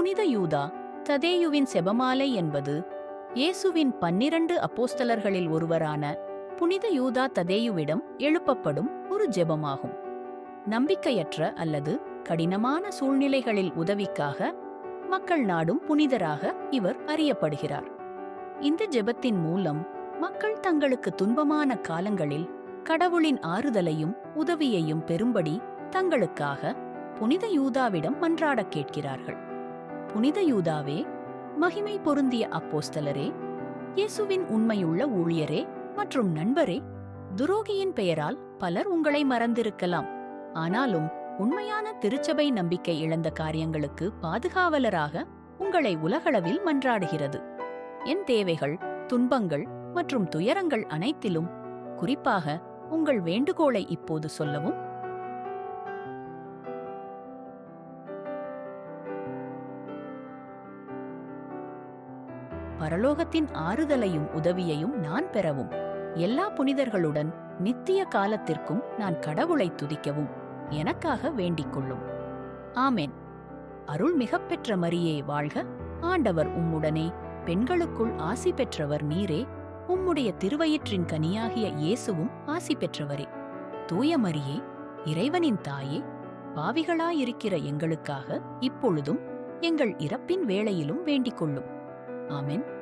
புனித யூதா ததேயுவின் செபமாலை என்பது இயேசுவின் பன்னிரண்டு அப்போஸ்தலர்களில் ஒருவரான புனித யூதா ததேயுவிடம் எழுப்பப்படும் ஒரு ஜெபமாகும். நம்பிக்கையற்ற அல்லது கடினமான சூழ்நிலைகளில் உதவிக்காக மக்கள் நாடும் புனிதராக இவர் அறியப்படுகிறார். இந்த ஜெபத்தின் மூலம் மக்கள் தங்களுக்கு துன்பமான காலங்களில் கடவுளின் ஆறுதலையும் உதவியையும் பெறும்படி தங்களுக்காக புனித யூதாவிடம் மன்றாடக் கேட்கிறார்கள். புனித யூதாவே மகிமை பொருந்திய அப்போஸ்தலரே இயேசுவின் உண்மையுள்ள ஊழியரே மற்றும் நண்பரே துரோகியின் பெயரால் பலர் உங்களை மறந்திருக்கலாம். ஆனாலும் உண்மையான திருச்சபை நம்பிக்கை இழந்த காரியங்களுக்கு பாதுகாவலராக உங்களை உலகளவில் மன்றாடுகிறது. என் தேவைகள் துன்பங்கள் மற்றும் துயரங்கள் அனைத்திலும் குறிப்பாக உங்கள் வேண்டுகோளை இப்போது சொல்லவும் பரலோகத்தின் ஆறுதலையும் உதவியையும் நான் பெறவும். எல்லா புனிதர்களுடன் நித்திய காலத்திற்கும் நான் கடவுளை துதிக்கவும் எனக்காக வேண்டிக் கொள்ளும். ஆமென். அருள் மிகப்பெற்ற மரியே வாழ்க. ஆண்டவர் உம்முடனே. பெண்களுக்குள் ஆசி பெற்றவர் நீரே. உம்முடைய திருவயிற்றின் கனியாகிய இயேசுவும் ஆசி பெற்றவரே. தூய மரியே இறைவனின் தாயே பாவிகளாயிருக்கிற எங்களுக்காக இப்பொழுதும் எங்கள் இறப்பின் வேளையிலும் வேண்டிக் கொள்ளும். ஆமென்.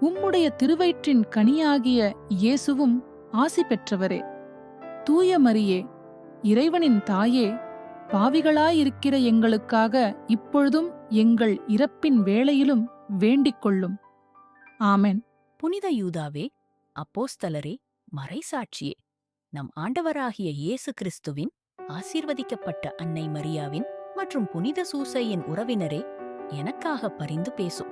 உம்முடைய திருவயிற்றின் கனியாகிய இயேசுவும் ஆசி பெற்றவரே. தூய மரியே இறைவனின் தாயே பாவிகளாயிருக்கிற எங்களுக்காக இப்பொழுதும் எங்கள் இறப்பின் வேளையிலும் வேண்டிக் கொள்ளும். ஆமென். புனித யூதாவே அப்போஸ்தலரே மறைசாட்சியே நம் ஆண்டவராகிய இயேசு கிறிஸ்துவின் ஆசீர்வதிக்கப்பட்ட அன்னை மரியாவின் மற்றும் புனித சூசையின் உறவினரே எனக்காக பரிந்து பேசும்.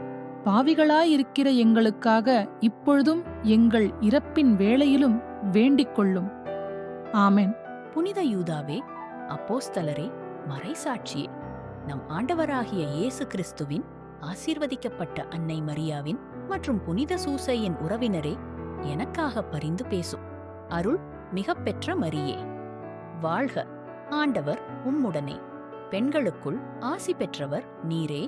பாவிகளாயிருக்கிற எங்களுக்காக இப்பொழுதும் எங்கள் இறப்பின் வேளையிலும் வேண்டிக் கொள்ளும். ஆமென். புனித யூதாவே அப்போஸ்தலரே மறைசாட்சியே நம் ஆண்டவராகிய இயேசு கிறிஸ்துவின் ஆசீர்வதிக்கப்பட்ட அன்னை மரியாவின் மற்றும் புனித சூசையின் உறவினரே எனக்காக பரிந்து பேசும் அருள் மிகப்பெற்ற மரியே. வாழ்க. ஆண்டவர் உம்முடனே. பெண்களுக்குள் ஆசி பெற்றவர் நீரே.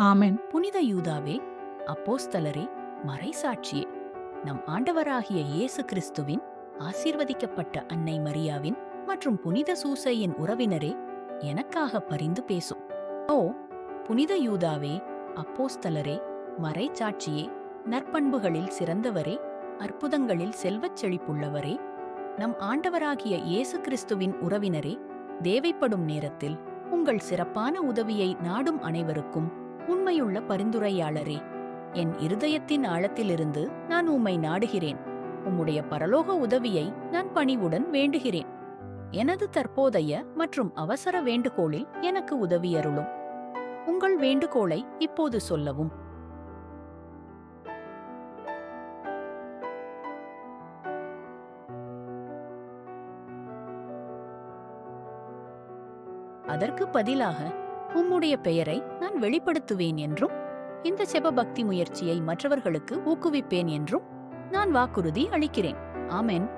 ஆமென். புனித யூதாவே அப்போஸ்தலரே மறைசாட்சியே நம் ஆண்டவராகிய இயேசு கிறிஸ்துவின் ஆசீர்வதிக்கப்பட்ட அன்னை மரியாவின் மற்றும் புனித சூசையின் உறவினரே எனக்காக பரிந்து பேசும். ஓ புனித யூதாவே அப்போஸ்தலரே மறைச்சாட்சியே நற்பண்புகளில் சிறந்தவரே அற்புதங்களில் செல்வச் செழிப்புள்ளவரே நம் ஆண்டவராகிய இயேசு கிறிஸ்துவின் உறவினரே தேவைப்படும் நேரத்தில் உங்கள் சிறப்பான உதவியை நாடும் அனைவருக்கும் உண்மையுள்ள பரிந்துரையாளரே. என் இருதயத்தின் ஆழத்திலிருந்து நான் உம்மை நாடுகிறேன். உம்முடைய பரலோக உதவியை நான் பணிவுடன் வேண்டுகிறேன். எனது தற்போதைய மற்றும் அவசர வேண்டுகோளில் எனக்கு உதவியருளும். உங்கள் வேண்டுகோளை இப்போது சொல்லவும். அதற்கு பதிலாக உம்முடைய பெயரை நான் வெளிப்படுத்துவேன் என்றும் இந்த செப பக்தி முயற்சியை மற்றவர்களுக்கு ஊக்குவிப்பேன் என்றும் நான் வாக்குறுதி அளிக்கிறேன். ஆமென்.